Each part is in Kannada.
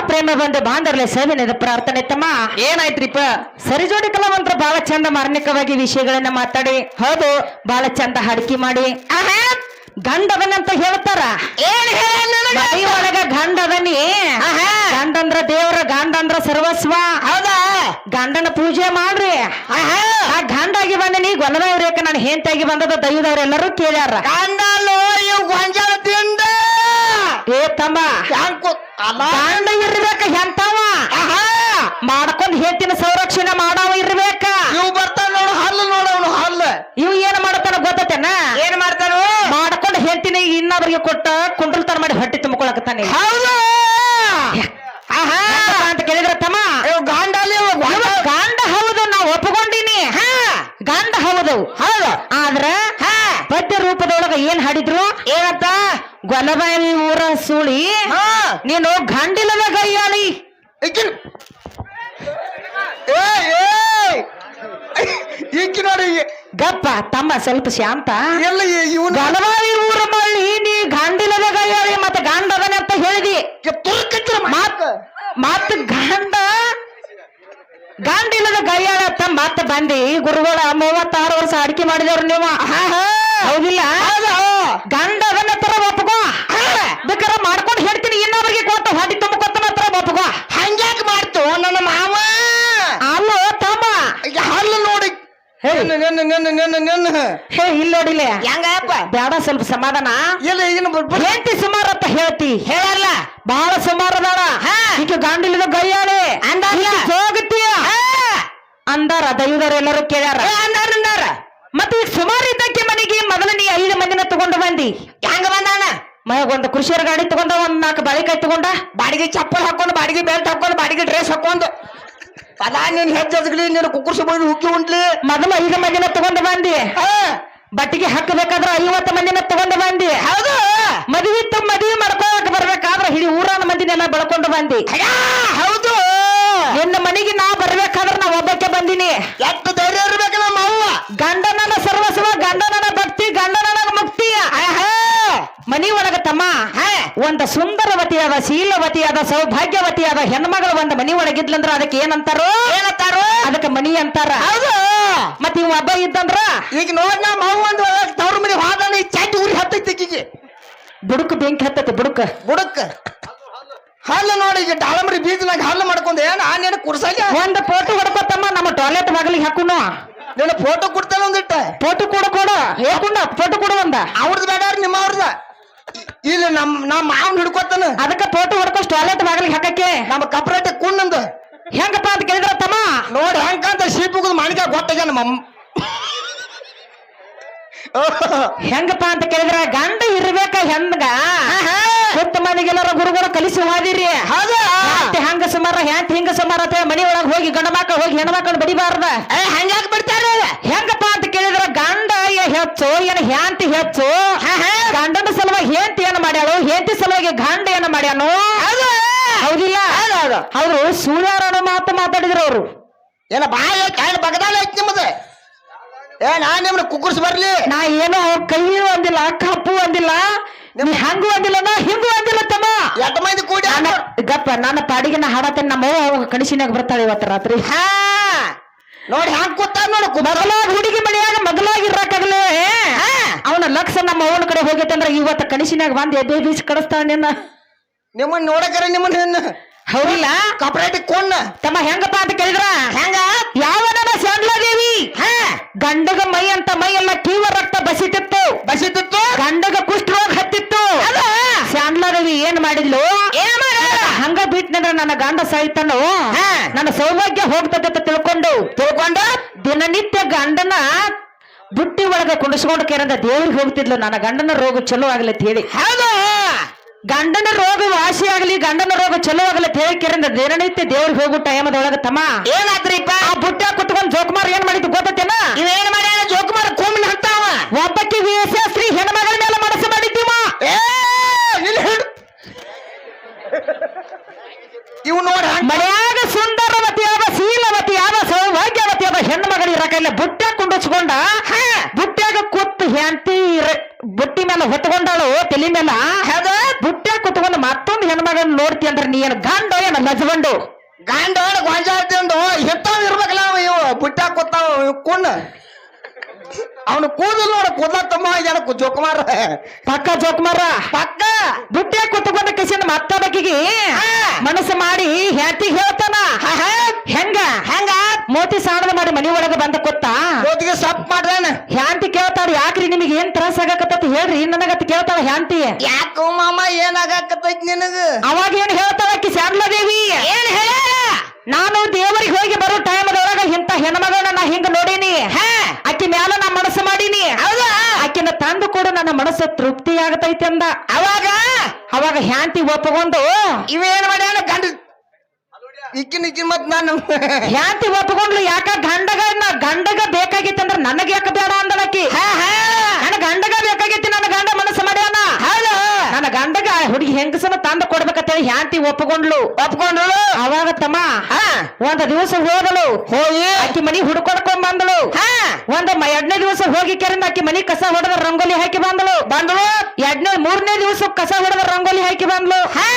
ಪ್ರೇಮ ಬಂದು ಬಾಂಧವ್ಯ ಸೇವೆನಿದ ಪ್ರಾರ್ಥನೆ ತಮ್ಮ. ಏನಾಯ್ತ್ರಿಪ್ಪ? ಸರಿಜೋಡಿ ಕಲಾವಂತರ ಬಹಳ ಚಂದ ಮಾರ್ಮಿಕವಾಗಿ ವಿಷಯಗಳನ್ನ ಮಾತಾಡಿ. ಹೌದು. ಬಹಳ ಚಂದ ಹಡಕಿ ಮಾಡಿ. ಗಂಡದನಂತ ಹೇಳ್ತಾರ. ಮನೆ ಒಳಗ ಗಂಡದನಿ. ಗಂಡಂದ್ರ ದೇವ್ರ ಗಂಡಂದ್ರ ಸರ್ವಸ್ವ. ಹೌದಾ? ಗಂಡನ ಪೂಜೆ ಮಾಡ್ರಿ. ಆ ಗಂಡಾಗಿ ಬಂದಿನಿ ಗೊಲ್ಲದವ್ರೇಕ ನಾನು ಹೆಂತಾಗಿ ಬಂದದ ದೈವದವ್ರೆಲ್ಲರೂ ಕೇಳ್ಯಾರ. ಗಂಡಲ್ಲೋ ಇವ್ ಗೊಂಜಾಳ ತಿಂದ ಏ ತಮ್ಮ. ಹ್ಯಾಂಗ್ ಕೂ- ಅಲ್ಲ ಇರ್ಬೇಕ ಎಂತವ ಆಹಾ. ಮಾಡ್ಕೊಂಡ್ ಹೆತ್ತಿನ ಸಂರಕ್ಷಣೆ ಮಾಡವ ಇರ್ಬೇಕ. ಇವ್ ಬರ್ತಾನ ನೋಡು ಹಲ್ಲು ನೋಡು ಅವನು ಹಲ್ಲು. ಇವ್ ಏನ್ ಮಾಡ್ತಾನ ಗೊತ್ತೇನ ಏನ್ ಮಾಡ್ತಾನು? ಮಾಡ್ಕೊಂಡ್ ಹೆಂಟಿನ ಇನ್ನೊಬ್ರಿಗೆ ಕೊಟ್ಟ ತರ ಮಾಡಿ ಹೊಟ್ಟೆ ತುಂಬಿಕೊಳಕತ್ತಾನೆ. ಹೌದು! ಆಹಾ! ಅಂತ ಕೇಳಿದ್ರ ತಮ್ಮ? ಗಾಂಡ ಗಾಂಡ ಹೌದು ನಾ ಒಪ್ಕೊಂಡಿನಿ. ಹಾ! ಗಂಡ ಹೌದು ಹೌದು. ಆದ್ರ ಹಾ! ಪದ್ಯ ರೂಪದೊಳಗ ಏನ್ ಹಾಡಿದ್ರು? ಗೊಲಬಾಯಿ ಊರ ಸುಳಿ ಹಾ. ನೀನು ಏ ಏ. ಈಕಿ ನೋಡಿ ಗಪ್ಪ ತಮ್ಮ ಸ್ವಲ್ಪ ಶಾಂತ. ಎಲ್ಲ ಇವನು ಊರ ಮಳ್ಳಿ ನೀ ಗಂಡಿಲ್ಲದ ಗೈಯಾಳಿ ಮತ್ತೆ ಗಂಡದನೆ ಅಂತ ಹೇಳಿದಿ. ತುರ್ಕತ್ರ ಮತ್ ಮತ್ ಗಂಡ ಗಂಡಿಲ್ಲದ ಗೈಯಾಳ ಅಂತ ಮತ್ತೆ ಬಂದಿ. ಗುರುಗಳ ಮೂವತ್ತಾರು ವರ್ಷ ಅಡಿಕೆ ಮಾಡಿದವ್ರು ನೀವು. ಹೌದಿಲ್ಲ? ಗಂಡ ಅದನ್ನ ತರ ಒಪ್ಪಗೋ ಬೇಕಾರ ಮಾಡ್ಕೊಂಡು ಹೇಳ್ತೀನಿ ಇನ್ನೊಬ್ಬರಿಗೆ ಕೊಟ್ಟು ಹೊಡಿ ತುಂಬಕೊತ್ತ ಮಾತ್ರ ಬಾಪುಗ. ಹಂಗ್ಯಾಕ್ ಮಾಡ್ತು ನನ್ನ ಮಾವ? ಅಲ್ಲ ತಮ್ಮ. ಹಲ್ಲು ನೋಡಿ. ಹೇ. ನೆನ್ನ ನೆನ್ನ ನೆನ್ನ ನೆನ್ನ ಹೇ ಇಲ್ಲ ನೋಡಿಲ್ಲ ಹೆಂಗಪ್ಪ? ಬೇಡ ಸ್ವಲ್ಪ ಸಮಾಧಾನ. ಇಲ್ಲ ಈಗಿನ ಹೇಳ್ತಿ ಸುಮಾರು ಅಂತ ಹೇಳ್ತಿ. ಹೇಳಲ್ಲ. ಬಹಳ ಸುಮಾರು ಹಾ. ಈಗ ಗಂಡಿಲ್ಲದ ಗೈಯಾಳೆ. ಅಂದಾರ್ಲ? ಹೋಗತ್ತೀಯ ಅಂದಾರ ದೈವದವ್ರೆಲ್ಲರೂ ಕೇಳ್ಯಾರ. ಏ, ಅಂದಾರ ಅಂದಾರ. ಮತ್ತೆ ಸುಮಾರು ಇದ್ದಕ್ಕೆ ಮನೆಗೆ ಮೊದಲ ನೀ ಐದು ಮಂದಿನ ತಗೊಂಡು ಬಂದಿ. ಹೆಂಗ ಬಂದಾನ? ಮನೆಗೆ ಒಂದು ಕೃಷಿಯರ ಗಾಡಿ ತಗೊಂಡ ಒಂದ್ ನಾಲ್ಕು ಬಾಳಿಕಾಯಿ ತಗೊಂಡ ಬಾಡಿಗೆ ಚಪ್ಪಲ್ ಹಾಕೊಂಡು ಬಾಡಿಗೆ ಬೆಲ್ಟ್ ಹಾಕೊಂಡು ಬಾಡಿಗೆ ಡ್ರೆಸ್ ಹಾಕೊಂಡು. ಪದ ನೀನ್ ಹೆಜ್ಜೆಗ್ಲಿ ನೀನು ಕುಕ್ಕರ್ಸಿ ಬಂದು ಹುಕ್ಕಿ ಉಂಟ್ಲಿ. ಮೊದಲು ಐದು ಮಂದಿನ ತಗೊಂಡು ಬಂದಿ. ಹಾ, ಬಟ್ಟಿಗೆ ಹಾಕಬೇಕಾದ್ರೆ ಐವತ್ತು ಮಂದಿನ ತಗೊಂಡು ಬಂದಿ. ಹೌದು. ಮದುವೆ ಮದುವೆ ಮಾಡ್ಕೊಳಕ್ ಬರ್ಬೇಕಾದ್ರ ಹಿಡಿ ಊರಾನ ಮಂದಿನೆಲ್ಲ ಬೆಳ್ಕೊಂಡು ಬಂದಿ. ಅಯ್ಯಾ, ಹೌದು. ನಿನ್ನ ಮನೆಗೆ ನಾ ಬರ್ಬೇಕಾದ್ರ ನಾ ಒಬ್ಬಕ್ಕೆ ಬಂದಿನಿ ಎಷ್ಟು ಧೈರ್ಯ ಇರ್ಬೇಕು ನಮ್ಮ ಅವ್ವ ಗಂಡನನ ಸರ್ವಸ್ವ ಗಂಡನನ ಭಕ್ತಿ ಗಂಡನನ ಮುಕ್ತಿ ಆಹಾ. ಮನಿ ಒಳಗ ತಮ್ಮ ಒಂದು ಒಂದ ಸುಂದರವತಿಯಾದ ಶೀಲವತಿಯಾದ ಸೌಭಾಗ್ಯವತಿಯಾದ ಹೆಣ್ಮಗಳು ಒಂದ್ ಮನಿ ಒಳಗಿದ್ಲಂದ್ರ ಅದಕ್ಕೆ ಏನಂತಾರೋ? ಏನಂತಾರೋ? ಅದಕ್ಕೆ ಮನಿ ಅಂತಾರ. ಹೌದು. ಮತ್ ಇವ್ ಹಬ್ಬ ಇದ್ದಂದ್ರ? ಈಗ ನೋಡಿ ಅವ್ವ ಒಂದು ತವ್ರ ಮನೆ ಹೋದ ಈ ಚಟ್ಟಿ ಉರಿ ಹತ್ತೈತಿ ಕಿಜಿ ಬುಡುಕ್ ಬೆಂಕಿ ಹತ್ತೈತಿ ಬುಡುಕ್ ಬುಡುಕ. ಹಲ್ಲು ನೋಡಿ ಈಗ ಬೀಜ ಬೀಜನಾಗ ಹಲ್ಲು ಮಾಡ್ಕೊಂಡೆ ಏನ್ ನೀನು ಕುರ್ಸಲ್ಲ ಒಂದ್ ಫೋಟೋ ಹೊಡ್ಕೊತಮ್ಮ ನಮ್ಮ ಟಾಯ್ಲೆಟ್ ಮಗಳಿಗೆ ಹಾಕುನು. ನೀನು ಫೋಟೋ ಕೊಡ್ತಾನೆ ಒಂದಿಟ್ಟ. ಫೋಟೋ ಕೊಡು ಕೊಡು. ಹೇಳ್ಕೊಂಡ ಫೋಟೋ ಕೊಡು ಒಂದ. ಅವ್ರದ್ದು ಬೇಡ ನಿಮ್ಮ ಅವ್ರದ. ಇಲ್ಲಿ ನಮ್ ನಮ್ಮ ಮಾವನ್ ಹಿಡ್ಕೊತಾನ. ಅದಕ್ಕ ಫೋಟೋ ಹೊಡ್ಕೊಂಡು ಟಾಯ್ಲೆಟ್ ಬಾಗಿಲಿಗೆ ಹಾಕಕ್ಕೆ. ನಮ್ಮ ಕಪ್ರಟೆ ಕುಣ್ಣಂದು ಹೆಂಗಪ್ಪ ಅಂತ ಕೇಳಿದ್ರ ತಮ್ಮ? ನೋಡಿ ಹೆಂಗಂತ ಶೀಪುಗದ ಮಾಣಿಕ ಗೊತ್ತಾಗ ನಮ್ಮ. ಹೆಂಗಪ್ಪ ಅಂತ ಕೇಳಿದ್ರ ಗಂಡ ಇರ್ಬೇಕ ಹೆಂಗ? ಸುತ್ತ ಮನೆಗೆಲ್ಲರ ಗುರುಗಳು ಕಲಿಸಿ ಹೋದಿರಿ ಹೌದಾ. ಹೆಂಗ ಸುಮಾರ ಹೆಂತ ಹಿಂಗ ಸುಮಾರ ಅಂತ ಮನಿ ಒಳಗ್ ಹೋಗಿ ಗಂಡ ಮಕ್ಕಳು ಹೋಗಿ ಹೆಣ್ಮಕ್ಳು ಬಡಿಬಾರ್ದ. ಏ ಬಿಡ್ತಾರ ಹೆಂಗಪ್ಪ ಅಂತ ಕೇಳಿದ್ರ ಗಂಡ ಹೆಚ್ಚು ಹೆಂಡತಿ ಹೆಚ್ಚು ಗಂಡನ ಸಲುವಾಗಿ ಹೆಂಡತಿ ಏನು ಮಾಡ್ಯಾಳು? ಹೆಂಡತಿ ಸಲುವಾಗಿ ಗಂಡ ಏನ್ ಮಾಡ್ಯಾನು? ಹೌದು. ಹೌದಿಲ್ಲ? ಹೌದು ಅವರು ಸೂರ್ಯಾರನ ಮಾತು ಮಾತಾಡಿದ್ರು ಅವರು. ಏನ ಬಾಯ ಬಗದಾಳ ಐತಿ ನಿಮ್ಮದು ಏ ನಾನ್ ನಿಮ್ನ ಕುಕ್ಕರ್ಸ್ ಬರ್ಲಿ. ನಾ ಏನೋ ಕೈಯೂ ಅಂದಿಲ್ಲ ಕಪ್ಪು ಅಂದಿಲ್ಲ ನೀ ಹಂಗೂ ಅಂದಿಲ್ಲ ನಾ ಹಿಂಗೂ ಅಂದಿಲ್ಲ ತಮ್ಮ. ಎಟ್ ಮಂದಿ ಕೂಡಿ ಗಪ್ಪ ನನ್ನ ಪಾಡಿಗೆ ನಾ ಹಾಡತೇನೆ ನಮ್ಮ ಅವ್ ಕಣಿಸಿನಾಗ ಬರ್ತಾಳೆ ಇವತ್ತು ರಾತ್ರಿ. ಹಾ. ನೋಡಿ ಹ್ಯಾಂಗ್ ಕೂತಾರ ನೋಡು ಮೊದಲಾಗ ಹುಡುಗಿ ಮನೆಯಾಗ ಮೊದಲಾಗಿ ಇರ್ರಾಕಾಗಲೇ ಅವನ ಲಕ್ಷ ನಮ್ಮ ಅವನ ಕಡೆ ಹೋಗೈತಂದ್ರ ಇವತ್ತ ಕಣಿಸಿನಾಗ ಬಂದ್ ಎದೆ ಬೀಸಿ ಕಡಿಸ್ತಾಳ ನಿನ್ನ. ನಿಮ್ಮನ್ನ ನೋಡಕರ ನಿಮ್ಮನ್ನ ಹೌದಿಲ್ಲ? ಕಾಪರೇಟಿವ್ ಕೊನ್ನ ತಮ್ಮ ಹೆಂಗಪ್ಪ ಅಂತ ಕೇಳಿದ್ರ? ಹೆಂಗ? ಯಾವ ನನ್ನ ಶಾಂಡ್ಲಾದೇವಿ ಗಂಡಗ ಮೈ ಅಂತ ಮೈ ಎಲ್ಲ ತೀವ್ರ ರಕ್ತ ಬಸಿತಿತ್ತು. ಬಸಿತಿತ್ತು? ಗಂಡಗ ಕುಷ್ಠರೋಗ ಹತ್ತಿತ್ತು. ಶಾಂಡ್ಲಾದೇವಿ ಏನ್ ಮಾಡಿದ್ಲು? ಏನ್ ಬಿಟ್ನಂದ್ರ ನನ್ನ ಗಂಡ ಸಾಯ್ತಾನೋ? ಹಾ. ನನ್ನ ಸೌಭಾಗ್ಯ ಹೋಗ್ತದೆ ಅಂತ ತಿಳ್ಕೊಂಡು. ತಿಳ್ಕೊಂಡು? ದಿನನಿತ್ಯ ಗಂಡನ ಬುಟ್ಟಿ ಒಳಗ ಕುಂಡಿಸ್ಕೊಂಡು ಕೇರಂದ ದೇವ್ರಿಗೆ ಹೋಗ್ತಿದ್ಲು. ನನ್ನ ಗಂಡನ ರೋಗ ಚಲೋ ಆಗ್ಲಿ ಅಂತ ಹೇಳಿ. ಹೌದು. ಗಂಡನ ರೋಗ ವಾಸಿ ಆಗ್ಲಿ ಗಂಡನ ರೋಗ ಚಲೋ ಆಗ್ಲಿ ಅಂತ ಹೇಳಿ ಕೇರಂದ ದಿನನಿತ್ಯ ದೇವ್ರಿಗೆ ಹೋಗೋ ಟೈಮದೊಳಗ ತಮ್ಮ. ಏನಾದ್ರಿಪ್ಪ? ಆ ಬುಟ್ಟ ಕುತ್ಕೊಂಡ್ ಜೋಕುಮಾರ್ ಏನ್ ಮಾಡಿದ್ ಗೊತ್ತೇನ ಇವೇನ್ ಮಾಡ್ಯಾಳ ಜೋಕುಮಾರ್ ಕುಮ್ಮನ ಹತ್ತಾವ ಒಬ್ಬಕ್ಕೆ ವೇಷಾಸ್ತ್ರೀ ಹೆಣ್ಮಗಳ ಮೇಲೆ ಮನಸ್ಸು ಮಾಡಿದ್ದೀವ. ಏ ಹಿಡ್ ಇವ್ ನೋಡಿ ಮನ್ಯಾಗ ಸುಂದರವತಿಯಾದ ಶೀಲವತಿಯಾದ ಸೌಭಾಗ್ಯವತಿಯಾದ ಹೆಣ್ಣು ಮಗಳು ಇರಕಲ್ಲ ಬುಟ್ಟ್ಯಾಗ ಕುಂಡಿಸ್ಕೊಂಡ ಬುಟ್ಟ್ಯಾಗ ಕೂತ್ ಹೆಂಡತಿ ಬುಟ್ಟಿ ಮೇಲೆ ಹೊತ್ಕೊಂಡಾಳು ತಲೆ ಮೇಲೆ. ಬುಟ್ಟೆ ಬುಟ್ಟ್ಯಾಗ ಕುತ್ಕೊಂಡು ಮತ್ತೊಂದು ಹೆಣ್ಣು ಮಗನ್ ನೋಡ್ತಿ ಅಂದ್ರೆ ನೀ ಏನು ಗಂಡ ಏನ ಲಜ್ಬಂಡು ಗಂಡ ಗೊಂಜಾಳ ತಿಂದು ಹಿತ್ತಾವ್ ಇರ್ಬೇಕಲ್ಲ ಅವ ಇವ ಬುಟ್ಟ್ಯಾಗ ಕೂತಾವ ಕುಣ್ಣ ಅವನು ಕೂದಲು ನೋಡ ಕೂದಲ ತಮ್ಮ ಜೋಕುಮಾರ. ಪಕ್ಕ ಜೋಕ್ಮಾರ. ಪಕ್ಕ. ಬುಟ್ಟೆ ಕುತ್ಕೊಂಡು ಮತ್ತೊಬ್ಬಕಿಗೆ ಮನಸ್ಸು ಮಾಡಿ ಹೇಳ್ತಿ ಹೇಳ್ತಾನ. ಹೆಂಗ? ಹೆಂಗ? ಮೋತಿ ಸಾಣದ ಮಾಡಿ ಮನಿ ಒಳಗ ಬಂದ ಕೊತ್ತ. ಮೋತಿಗೆ ಸಪ್ ಮಾಡ್ದಾನ. ಹ್ಯಾಂತಿ ಕೇಳ್ತಾರ ಯಾಕ್ರಿ ನಿಮಗೆ ಏನ್ ತ್ರಾಸ ಆಗಕತ್ತ ಹೇಳ್ರಿ ನನಗತ್ ಕೇಳ್ತಾಳ ಹ್ಯಾಂತಿ. ಯಾಕೋ ಮಾಮ ಏನಾಗಕತ್ತೈತಿ ನಿನಗ? ಅವಾಗ ಏನ್ ಹೇಳ್ತಾಳ ಆಕಿ ದೇವಿ? ಏನ್ ಹೇಳ ನಾನು ದೇವರಿಗೆ ಹೋಗಿ ಬರೋ ಟೈಮದೊಳಗ ಇಂತ ಹೆಣ್ಮಗಳನ್ನ ನಾ ಹಿಂಗ ನೋಡೀನಿ ಆಕಿ ಮ್ಯಾಲ ನಾ ಮನಸ್ಸು ಮಾಡೀನಿ ಹೌದಾ ಆಕಿನ ತಂದು ಕೂಡ ನನ್ನ ಮನಸ್ಸು ತೃಪ್ತಿ ಆಗತೈತಿ ಅಂದ. ಅವಾಗ ಅವಾಗ ಹ್ಯಾಂತಿ ಒಪ್ಪಗೊಂಡು ಇವೇನ್ ಮಾಡ್ಯಾನ ಗಂಡ ಇಕ್ಕಿನ ಇಕ್ಕಿನ ಮತ್ ನಾನು ಹ್ಯಾಂತಿ ಒಪ್ಪಗೊಂಡ್ಲು ಯಾಕ ಗಂಡಗ ಗಂಡಗ ಬೇಕಾಗಿತ್ತಂದ್ರ ನನಗ ಯಾಕ ಬೇಡ ಅಂದಳಕಿ ನನ್ನ ಗಂಡಗ ಬೇಕಾಗಿತ್ತು ನನ್ನ ಗಂಡ ಮನಸ್ಸು ಮಾಡ್ಯಾನ ನನ್ನ ಗಂಡಗ ಹುಡುಗಿ ಹೆಂಗಸನ ತಂದು ಕೊಡ್ಬೇಕಂತೇಳಿ ಹ್ಯಾಂತಿ ಒಪ್ಕೊಂಡ್ಲು ಒಪ್ಕೊಂಡ್ರು ಅವಾಗ ತಮ್ಮ ಹಾ. ಒಂದ್ ದಿವಸ ಹೋದಳು. ಹೋಗಿ? ಆಕಿ ಮನಿ ಹುಡ್ಕೊಡ್ಕೊಂಡ್ ಬಂದಳು. ಹಾ. ಒಂದ್ ಎರಡನೇ ದಿವಸ ಹೋಗಿ ಕೆರಿಂದ ಆಕಿ ಮನಿ ಕಸ ಹೊಡೆದ ರಂಗೋಲಿ ಹಾಕಿ ಬಂದಳು. ಬಂದಳು? ಎರಡನೇ ಮೂರನೇ ದಿವಸ ಕಸ ಹೊಡೆದ ರಂಗೋಲಿ ಹಾಕಿ ಬಂದ್ಲು ಹಾ.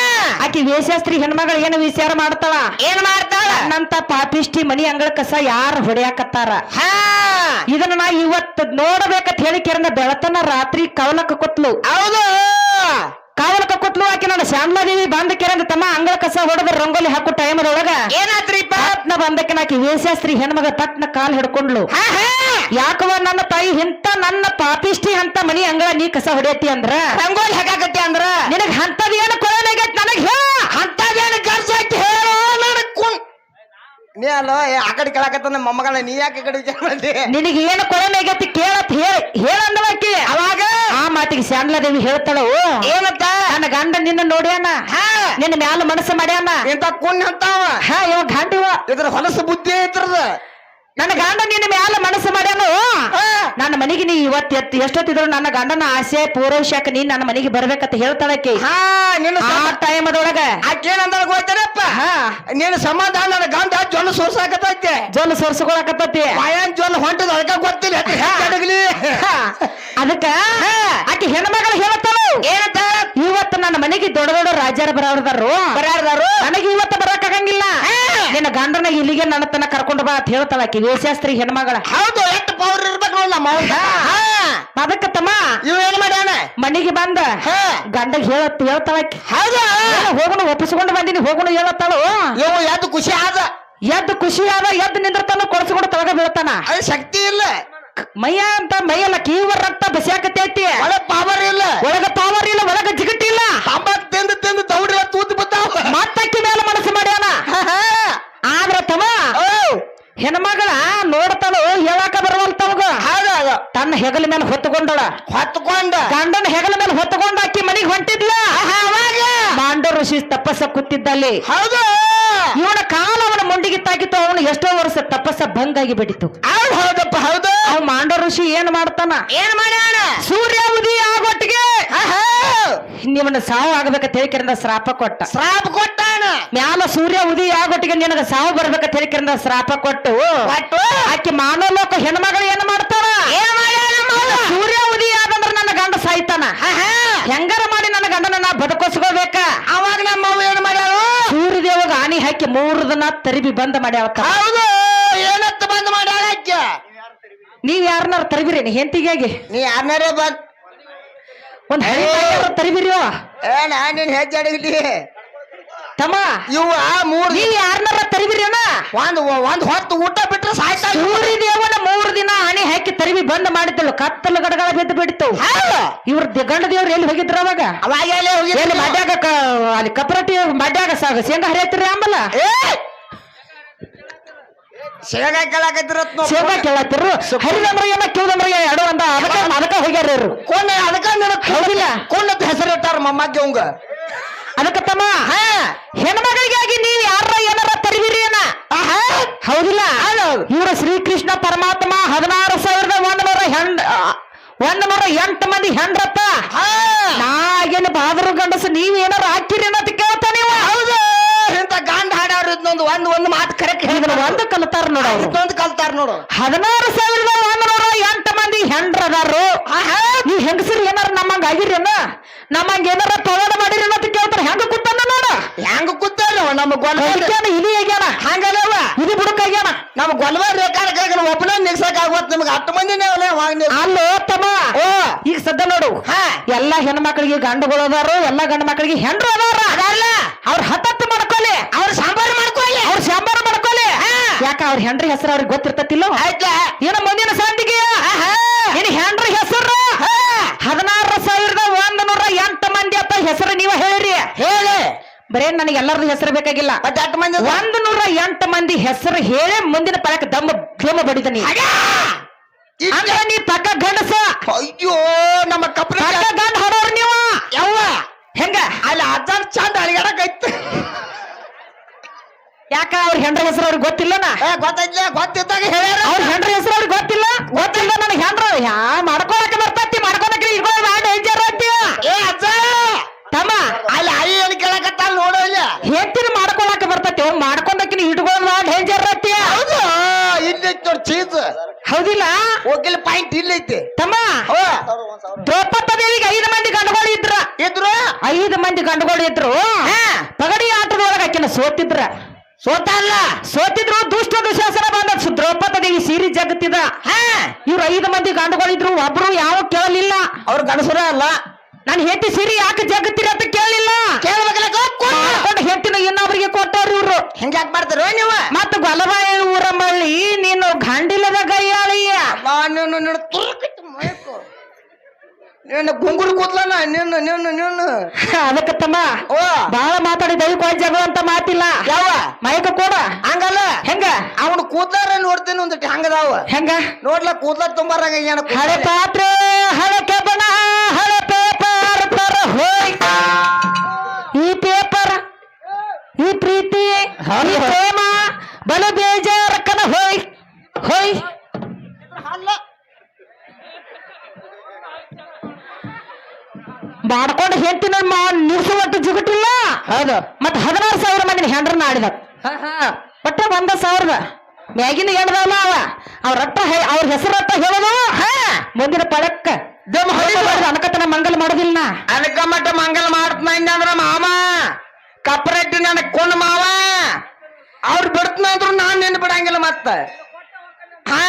ಆಕಿ ವೇಷಾಸ್ತ್ರಿ ಹೆಣ್ಮಗಳು ಏನು ವಿಚಾರ ಮಾಡ್ತಾಳ? ಏನ್ ಮಾಡ್ತಾಳ? ನನ್ನಂತ ಪಾಪಿಷ್ಟಿ ಮನಿ ಅಂಗಳ ಕಸ ಯಾರು ಹೊಡೆಯಕತ್ತಾರ? ಹಾ. ಇದನ್ನ ನಾ ಇವತ್ತು ನೋಡಬೇಕಂತ ಹೇಳಿ ಕೆರಿಂದ ಬೆಳತನ ರಾತ್ರಿ ಕವಲಕ್ಕ ಕೊತ್ಲು ಹೌದು. ಕಾವಲಕ್ಕ ಕೊಟ್ಲು ಆಕಿ ನನ್ನ ಶ್ಯಾಮಲಾದೇವಿ ಬಂದ ಕೆರಂದ ತಮ್ಮ ಅಂಗಳ ಕಸ ಹೊಡೆದ ರಂಗೋಲಿ ಹಾಕೋ ಟೈಮದೊಳಗ ಏನಾತ್ರಿಪ್ಪ ಪಟ್ನ ಬಂದಕ್ಕೆ ನಾಕಿ ವೇಷಾಸ್ತ್ರಿ ಹೆಣ್ಮಗ ಪಟ್ನ ಕಾಲ್ ಹಿಡ್ಕೊಂಡ್ಲು ಹಾ ಹಾ. ಯಾಕವ ನನ್ನ ತಾಯಿ ಇಂತ ನನ್ನ ಪಾಪಿಷ್ಟಿ ಅಂತ ಮನಿ ಅಂಗಳ ನೀ ಕಸ ಹೊಡೆಯತಿ ಅಂದ್ರ? ರಂಗೋಲಿ ಹಾಕಾಕತಿ ಅಂದ್ರ? ನಿನಗ ಹಂತದ ಏನು ಕೊಳಲಾಗೈತ್ ನನಗ ಹೇಳ. ಏನು ಖರ್ಚು ಹಾಕಿ ಹೇಳೋ ನೀ ಅಲ್ಲ ಕಡೆ ಕೇಳಕತ್ತ ನಮ್ಮ ಮೊಮ್ಮಗಳ ನೀ ಯಾಕೆ ಕಡೆ ವಿಚಾರ ಮಾಡ್ತಿ? ನಿನಗೆ ಏನು ಕೊಳಲಾಗೈತಿ ಕೇಳತ್ ಹೇಳ ಹೇಳಂದವಾಕಿ ಅವಾಗ? ಆ ಮಾತಿಗೆ ಶ್ಯಾಮಲಾದೇವಿ ಹೇಳ್ತಾಳು? ಏನತ್ತ ನನ್ನ ಗಂಡ ನಿನ್ನ ನೋಡ್ಯಾನ ಹಾ. ನಿನ್ನ ಮ್ಯಾಲ ಮನಸ್ಸು ಮಾಡ್ಯಾನ ಇಂತ ಕುಣ್ ಅಂತಾವ? ಹಾ ಇವ ಗಂಡಿವ ಇದ್ರ ಹೊಲಸು ಬುದ್ಧಿ ಐತ್ರದ? ನನ್ನ ಗಂಡ ನಿನ್ನ ಮ್ಯಾಲ ಮನೆಗೆ ನೀ ಇವತ್ತು ಎತ್ ಎಷ್ಟೊತ್ತಿದ್ರು ನನ್ನ ಗಂಡನ ಆಸೆ ಪೂರೈಸಾಕ ನೀ ನನ್ನ ಮನೆಗೆ ಬರ್ಬೇಕಂತ ಹೇಳ್ತಾಳಕ್ಕೆ ಹಾ ನಿನ್ನ ಆ ಗೊತ್ತೇನಪ್ಪ? ಹಾ. ನಿನ್ನ ಸಮಾಧಾನ ನನ್ನ ಗಂಡ ಜೊಲ್ಲು ಸೋರ್ಸಾಕತ್ತೈತೆ. ಜೊಲ್ ಸೋರ್ಸ್ಕೊಳಕತ್ತತಿ. ಮಾಯನ್ ಜೊಲ್ಲು ಹೊಂಟದ ಅದಕ್ಕ ಗೊತ್ತಿಲ್ಲ ಅಡಗಲಿ? ಅದಕ್ಕ ಆಕಿ ಹೆಣ್ಮಗಳು ಹೇಳ್ತಾಳು ಏನಂತ ಇವತ್ತು ನನ್ನ ಮನೆಗೆ ದೊಡ್ಡ ದೊಡ್ಡ ರಾಜರ ಬರೋದಾರು ಬರಾರ್ದಾರು? ನನಗೆ ಇವತ್ತು ಬರಕಾಗಂಗಿಲ್ಲ ನಿನ್ನ ಗಂಡನ ಇಲ್ಲಿಗೆ ನನ್ನ ತನ ಕರ್ಕೊಂಡು ಬಾ ಅಂತ ಹೇಳ್ತಾಳ ಆಕಿ. ವೇಷಾಸ್ತ್ರಿ ಹೆಣ್ಮಗಳ. ಹೌದು ಎಷ್ಟು ಪವರ್ ಇರ್ಬೇಕು ನೋಡ್ ನಮ್ಮ. ಅದಕ್ಕ ತಮ್ಮ ಇವ ಏನ್ ಮಾಡ್ಯಾನ? ಮನೆಗೆ ಬಂದ. ಗಂಡ ಗಂಡಗ್ ಹೇಳತ್ ಹೇಳ್ತಾಳ ಆಕಿ. ಹೌದಾ? ಹೋಗುಣ ಒಪ್ಪಿಸ್ಕೊಂಡು ಬಂದಿನಿ ಹೋಗುಣ ಹೇಳತ್ತಾಳು. ಇವ ಎದ್ದು ಖುಷಿ ಆದ. ಎದ್ದು ಖುಷಿ ಆದ ಎದ್ದು ನಿಂದಿರ್ತಾನ ಕೊಡ್ಸ್ಕೊಂಡು ತಳಗ ಬೀಳ್ತಾನ. ಅದು ಶಕ್ತಿ ಇಲ್ಲ. ಮೈಯ ಅಂತ ಮೈಯಲ್ಲ ಕೀವ ರಕ್ತ ಬಸಿಯಾಕತೈತಿ ಒಳ ಪವರ್ ಇಲ್ಲ ಒಳಗ ಪವರ್ ಇಲ್ಲ ಒಳಗ ಜಿಗಟ್ಟಿಲ್ಲ ತಂಬಾಕ್ ತಿಂದು ತಿಂದು ದೌಡ್ರಿ ತೂತು ಬಿದ್ದಾವ ಮತ್ತಕ್ಕಿ ಮೇಲೆ ಮನಸ್ಸು ಮಾಡ್ಯಾನ ಆದ್ರ ತಮ್ಮ ಹೆಣ್ಮಗಳ ನೋಡ್ತಾಳು ಹೇಳಾಕ ಬರುವಂತವಗ ಹೌದು ತನ್ನ ಹೆಗಲ ಮೇಲೆ ಹೊತ್ತುಕೊಂಡಳ. ಹೊತ್ತುಕೊಂಡ. ಗಂಡನ ಹೆಗಲ ಮೇಲೆ ಹೊತ್ತುಕೊಂಡ ಆಕಿ ಮನಿಗ್ ಹೊಂಟಿದ್ಲ. ಮಾಂಡ ಋಷಿ ತಪಸ್ಸ ಕೂತಿದ್ದಲ್ಲಿ. ಹೌದು. ಇವನ ಕಾಲ ಅವನ ಮುಂಡಿಗೆ ತಾಕಿತ್ತು ಅವನು ಎಷ್ಟೋ ವರ್ಷ ತಪಸ್ಸ ಭಂಗಾಗಿ ಬಿಟ್ಟಿತು ಬಿಡಿತು ಹೌದಪ್ಪ ಹೌದು. ಅವ್ ಮಾಂಡ ಋಷಿ ಏನ್ ಮಾಡ್ತಾನ? ಏನ್ ಮಾಡ್ಯಾನ? ಸೂರ್ಯ ಉದಿ ಆಗೊಟ್ಟಿಗೆ. ಆಹಾ. ನಿಮ್ಮನ್ನ ಸಾವು ಆಗ್ಬೇಕಂತ ಹೇಳಿಕರಿಂದ ಶ್ರಾಪ ಕೊಟ್ಟ. ಶ್ರಾಪ ಕೊಟ್ಟಾನ? ಮ್ಯಾಲ ಸೂರ್ಯ ಉದಿ ಆಗೊಟ್ಟಿಗೆ ನಿನಗ ಸಾವು ಬರ್ಬೇಕ ಹೇಳಿಕರಿಂದ ಶ್ರಾಪ ಕೊಟ್ಟು ಆಕಿ ಮಾನವಲೋಕ ಹೆಣ್ಮಗಳು ಏನ್ ಮಾಡ್ತಾನ ಏನ್ ಸಾಯ್ತಾನ ಹೆಂಗಾರ ಮಾಡಿ ನನ್ನ ಗಂಡನ ನಾ ಬದುಕೋಸ್ಕೋಬೇಕ ಅವಾಗ ನಮ್ಮ ಅವ್ವ ಏನ್ ಮಾಡ್ಯಾಳು? ಸೂರ್ಯ ದೇವಗ ಆನಿ ಹಾಕಿ ಮೂರು ದಿನ ತರಿಬಿ ಬಂದ್ ಮಾಡ್ಯಾವ ಹೌದು ಏನತ್ತ ಬಂದ್ ಮಾಡ್ಯಾಳ ನೀ ನೀವ್ ಯಾರನ್ನಾರ ನೀ ಹೆಂತಿಗೆ ನೀ ಯಾರನ್ನಾರೇ ಬಂದ್? ಒಂದ್ ಹಳಿ ತರಿಬಿರಿ ಏನ ನೀನ್ ಹೆಜ್ಜೆ ಅಡಗಲಿ ತಮ್ಮ ಇವ ಮೂರ್ ನೀವ್ ಯಾರನ್ನಾರ ಅಣ್ಣ. ಒಂದ್ ಒಂದ್ ಹೊತ್ತು ಊಟ ಬಿಟ್ರೆ ಸಾಯ್ತಾ ಸೂರ್ಯ ದೇವನ ಮೂರು ದಿನ ಹಣಿ ಹಾಕಿ ತರಿವಿ ಬಂದ್ ಮಾಡಿದ್ದಳು ಕತ್ತಲು ಗಡಗಡ ಬಿದ್ದು ಬಿಡ್ತು ಇವ್ರ ಗಂಡ ದೇವ್ರು ಎಲ್ಲಿ ಹೋಗಿದ್ರ ಅವಾಗ? ಅವಾಗ ಎಲ್ಲಿ ಮಾಡ್ಯಾಗ? ಮಡ್ಯಾಗ ಅಲ್ಲಿ ಕಪ್ರಟಿ ಮಡ್ಯಾಗ ಸಾಗ ಶೇಂಗ ಹರಿಯತ್ರಿ ಅಂಬಲ್ಲ! ಶೇಂಗಾ ಕೇಳಾಕತ್ತಿರತ್ ನೋಡ್ ಶೇಂಗಾ ಕೇಳತ್ತಿರು ಹರಿದಂದ್ರ ಏನ ಕಿವದಂದ್ರ ಎರಡು ಅಂದ ಅದಕ್ಕ ಅದಕ್ಕ ಹೋಗ್ಯಾರ ಕೊಂಡ ಅದಕ್ಕ ಹೌದಿಲ್ಲ? ಕೊಂಡತ್ ಹೆಸರು ಇಟ್ಟಾರ ಮೊಮ್ಮಗ್ಗೆ ಅವಂಗ. ಅದಕ್ಕ ತಮ್ಮ ಹೆಣ್ಮಗಳಿಗಾಗಿ ನೀವು ಯಾರ ಏನಾರ ತರಿವಿರಿ ಏನ ಹೌದಿಲ್ಲ. ಇವ್ರ ಶ್ರೀಕೃಷ್ಣ ಪರಮಾತ್ಮ ಹದಿನಾರು ಸಾವಿರದ ಒಂದ್ ನೂರ ಹೆಂಡ ಒಂದ್ ನೂರ ಎಂಟು ಮಂದಿ ಹೆಂಡ್ರಪ್ಪ ನಾಗೇನು ಬಾದರು ಗಂಡಸು ನೀವ್ ಏನಾರ ಹಾಕಿರಿ ಅನ್ನೋದ್ ಕೇಳ್ತಾ ನೀವು? ಹೌದು ಇಂತ ಗಾಂಡ್ ಹಾಡಾರ ಇದನ್ನೊಂದು ಒಂದ್ ಒಂದ್ ಮಾತು ಕರೆಕ್ಟ್ ಹೇಳಿದ್ರು ಒಂದು ಕಲ್ತಾರ ನೋಡು ಇದೊಂದು ಕಲ್ತಾರ ನೋಡು. ಹದಿನಾರು ಸಾವಿರದ ಒಂದ್ ನೂರ ಎಂಟು ಮಂದಿ ಹೆಂಡ್ರದಾರು ಈ ಹೆಂಗಸರು ಏನಾರ ನಮ್ಮಂಗ ಆಗಿರೇನ? ನಮ್ಮಂಗ ಏನಾರ ಪವಾಡ ಮಾಡಿರಿ ಅಂತ ಕೇಳ್ತಾರ ಹೆಂಗ ಕೂತಾನ ನೋಡ ಹೆಂಗ ಕೂತಾರ ನಮ್ಮ ಗೊಲ್ಬಾರ್ ಇಲಿ ಆಗ್ಯಾನ ಹಂಗಲ್ಲವ ಇದು ಬುಡಕಾಗ್ಯಾನ ನಮ್ಮ ಗೊಲ್ಬಾರ್ ರೇಖಾಡಕ ಒಬ್ಬನ ನಿಲ್ಸಕ್ ಆಗುವತ್ ನಿಮ್ಗೆ ಹತ್ತು ಮಂದಿನೇ ಅಲ್ಲೋ ತಮ್ಮ. ಓ. ಈಗ ಸದ್ದ ನೋಡು. ಹಾ. ಎಲ್ಲಾ ಹೆಣ್ಮಕ್ಳಿಗೆ ಗಂಡುಗಳು ಅದಾರು ಎಲ್ಲಾ ಗಂಡು ಮಕ್ಕಳಿಗೆ ಹೆಂಡ್ರು ಅದಾರ. ಅವ್ರ ಹತ್ತತ್ತು ಮಾಡ್ಕೊಳ್ಳಿ. ಅವ್ರ ಸಾಂಬಾರ್ ಮಾಡ್ಕೊಳ್ಳಿ. ಅವ್ರ ಸಾಂಬಾರ್ ಮಾಡ್ಕೊಳ್ಳಿ. ಹಾ. ಯಾಕ ಅವ್ರ ಹೆಂಡ್ರಿ ಹೆಸರು ಅವ್ರಿಗೆ ಗೊತ್ತಿರ್ತತಿಲ್ಲ? ಆಯ್ತಾ ಏನ ಮುಂದಿನ ಸಂದಿಗೆ ಏನ್ ಹೆಂಡ್ರಿ ಹೆಸರು ಹದಿನಾರು ಸಾವಿರದ ಒಂದ್ ನೂರ ಎಂಟು ಮಂದಿ ಅಂತ ಹೆಸರು ನೀವ ಹೇಳ್ರಿ ಹೇಳಿ ಬರೇ ನನಗೆ ಎಲ್ಲರದು ಹೆಸರು ಬೇಕಾಗಿಲ್ಲ. ಒಂದ್ ನೂರ ಎಂಟು ಮಂದಿ ಹೆಸರು ಹೇಳಿ ಮುಂದಿನ ಪರಕ್ಕೆ ದಮ್ಮ ಧೂಮ ಬಡಿದನಿ. ನೀ ಪಕ್ಕ ಗಂಡಸ. ಅಯ್ಯೋ ನಮ್ಮ ಕಪ್ರ ಪಕ್ಕ ಗಂಡ ಹಾಡೋರ್ ನೀವು. ಯಾವ ಹೆಂಗ? ಅಲ್ಲಿ ಅಜ್ಜನ್ ಚಂದ ಅಳಿಗಾಡಕೈತಿ ಯಾಕ ಅವ್ರ ಹೆಂಡ್ರ ಹೆಸರು ಅವ್ರಿಗೆ ಗೊತ್ತಿಲ್ಲನ? ಏ ಗೊತ್ತೈತ್ಲೆ? ಗೊತ್ತಿದ್ದಾಗ ಹೇಳ್ಯಾರ. ಅವ್ರ ಹೆಂಡ್ರ ಹೆಸರು ಅವ್ರಿಗೆ ಗೊತ್ತಿಲ್ಲ? ಗೊತ್ತಿಲ್ಲ ನನಗೆ ಹೆಂಡ್ರ ಯಾ ಮಾಡ್ಕೊಳಕ ಬರ್ತೈತಿ ಮಾಡ್ಕೊಳಕ್ರಿ ಇಟ್ಕೊಳ್ಳಿ ಮಾಡಿ ಡೇಂಜರ್ ಅಂತೀಯ ಏ ಅಜ್ಜ ತಮ್ಮ ಅಲ್ಲಿ ಐ ಏನು ಕೇಳಕತ್ತ ನೋಡೋ ಇಲ್ಲ ಹೆತ್ತಿನ ಮಾಡ್ಕೊಳಕ ಬರ್ತೈತಿ ಅವ್ ಮಾಡ್ಕೊಂಡಕಿನ ಇಟ್ಕೊಳ್ಳಿ ಮಾಡಿ ಡೇಂಜರ್ ಅಂತೀಯ ಹೌದು ಚೀಸ್ ಹೌದಿಲ್ಲ? ಹೋಗಿಲ್ಲ ಪಾಯಿಂಟ್ ಇಲ್ಲೈತಿ. ತಮ್ಮ ಓ ದ್ರೌಪದ ದೇವಿಗೆ ಐದು ಮಂದಿ ಗಂಡುಗಳು ಇದ್ರ? ಇದ್ರು? ಐದು ಮಂದಿ ಗಂಡುಗಳು ಇದ್ರು? ಪಗಡಿ ಆಟದೊಳಗ ಆಕಿನ ಸೋತಿದ್ರ? ಸೋತಲ್ಲ. ಸೋತಿದ್ರು ದುಷ್ಟ ದುಶಾಸನ ಬಂದ ದ್ರೌಪದ ದೇವಿ ಸೀರಿ ಜಗತ್ತಿದ? ಇವ್ರು ಐದು ಮಂದಿ ಗಂಡುಗಳಿದ್ರು ಒಬ್ರು ಯಾವ ಕೇಳಲಿಲ್ಲ? ಅವ್ರ ಗಣಸರ ಅಲ್ಲ. ನಾನು ಹೆಂಡತಿ ಸಿರಿ ಯಾಕೆ ಜಗತ್ತಿರ ಅಂತ ಕೇಳಲಿಲ್ಲ ಕೇಳಬೇಕಲ್ಲ ಹೆಂಡತಿನ ಇನ್ನೊಬ್ರಿಗೆ ಕೊಟ್ಟಾರ ಇವ್ರು. ಯಾಕೆ ಮಾಡ್ತಾರ ನೀವು? ಮತ್ತೆ ಗೊಲಬಾಯಿ ನೀನು ಕೈಯಾಳಿಯ? ನೀನು ನೀನು ತುರುಕೈತಿ ಮೈಕು. ನೀನು ಗುಂಗುರು ಕೂತ್ಲನ ನಿನ್ನ ನಿನ್ನ ನಿನ್ನ ಅದಕ್ಕೆ ತಮ್ಮ ಓ. ಬಹಳ ಮಾತಾಡಿ ದೈವ ಜಗಳ ಅಂತ ಮಾತಿಲ್ಲ. ಯಾವ? ಮಯಕ ಕೂಡ. ಹಂಗಲ್ಲ. ಹೆಂಗ? ಅವನು ಕೂತಾರ ನೋಡ್ತೇನೆ ಒಂದಿಟ್ಟು ಹಂಗದಾವ ಹೆಂಗ? ನೋಡ್ಲ ಕೂದ್ಲ ತುಂಬಾರಂಗ ಏನ ಹಳೆ ಪಾತ್ರೆ ಹಳೆ ಕೆಬ್ಬಣ ಹಳೆ ಪೇಪರ್ ತರ ಹೋಯ್. ಈ ಪೇಪರ್ ಈ ಪ್ರೀತಿ ಈ ಪ್ರೇಮ ಬಲು ಬೇಜಾರಕ್ಕನ ಹೋಯ್. ಮಾಡ್ಕೊಂಡು ಹೆಂಡತಿನ ನಿಲ್ಸುವಂತ ಜುಗುಟಿಲ್ಲ. ಹೌದು. ಮತ್ ಹದಿನಾರು ಸಾವಿರ ಮಂದಿನ ಹೆಂಡ್ರನ್ನ ಆಡಿದ ಒಟ್ಟ ಒಂದ ಸಾವಿರದ. ಮ್ಯಾಗಿನ ಹೆಣ್ದಲ್ಲ ಅವ. ಅವ್ರ ಅಟ್ಟ ಅವ್ರ ಹೆಸರು ಹೇಳೋನು ಹೇಳೋದು. ಮುಂದಿನ ಪಳಕ್ಕ ದಮ್ ಹೊಡಿದು. ಅನಕತನ ಮಂಗಲ್ ಮಾಡೋದಿಲ್ಲ ಅನಕ ಅದಕ್ಕ ಮಟ್ಟ ಮಂಗಲ ಮಾಡ್ತನ ಅಂದ್ರ ಮಾಮ ಕಪ್ರೆಟ್ಟಿ ನನಗ್ ಕೊಂಡ್ ಮಾವ. ಅವ್ರು ಬಿಡ್ತನ ಅಂದ್ರು ನಾನ್ ನಿನ್ ಬಿಡಂಗಿಲ್ಲ ಮತ್ತ. ಹಾ.